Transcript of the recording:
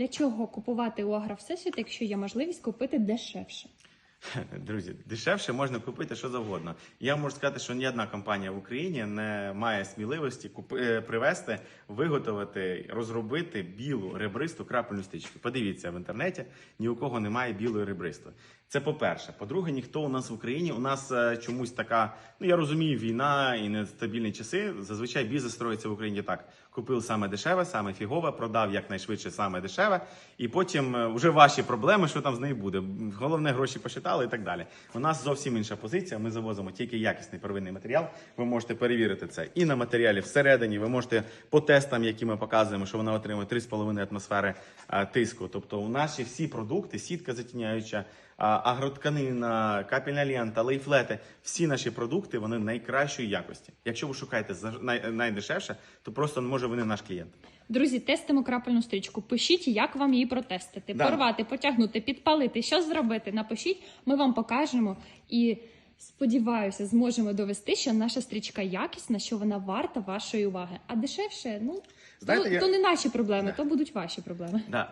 Для чого купувати у Агровсесвіт, якщо є можливість купити дешевше? Друзі, дешевше можна купити що завгодно. Я можу сказати, що ні одна компанія в Україні не має сміливості купи, е, привезти, виготовити, розробити білу ребристу крапельну стрічку. Подивіться в інтернеті, ні у кого немає білої ребристої. Це по-перше. По-друге, ніхто у нас в Україні. У нас е, чомусь така, ну я розумію, війна і нестабільні часи. Зазвичай бізнес строїться в Україні так: купив саме дешеве, саме фігове, продав якнайшвидше саме дешеве, і потім е, вже ваші проблеми, що там з нею буде. Головне, гроші посчитали і так далі. У нас зовсім інша позиція. Ми завозимо тільки якісний первинний матеріал. Ви можете перевірити це і на матеріалі всередині. Ви можете по тестам, які ми показуємо, що вона отримує 3,5 атмосфери тиску. Тобто, у наші всі продукти, сітка затіняюча. Агротканина, капельна лента, лейфлети, всі наші продукти вони найкращої якості. Якщо ви шукаєте найдешевше, то просто може ви не наш клієнт. Друзі, тестимо крапельну стрічку. Пишіть, як вам її протестити, Да. порвати, потягнути, підпалити, що зробити. Напишіть, ми вам покажемо і сподіваюся, зможемо довести, що наша стрічка якісна, що вона варта вашої уваги. А дешевше, ну Знаєте, то, я- то не наші проблеми, то будуть ваші проблеми. Да.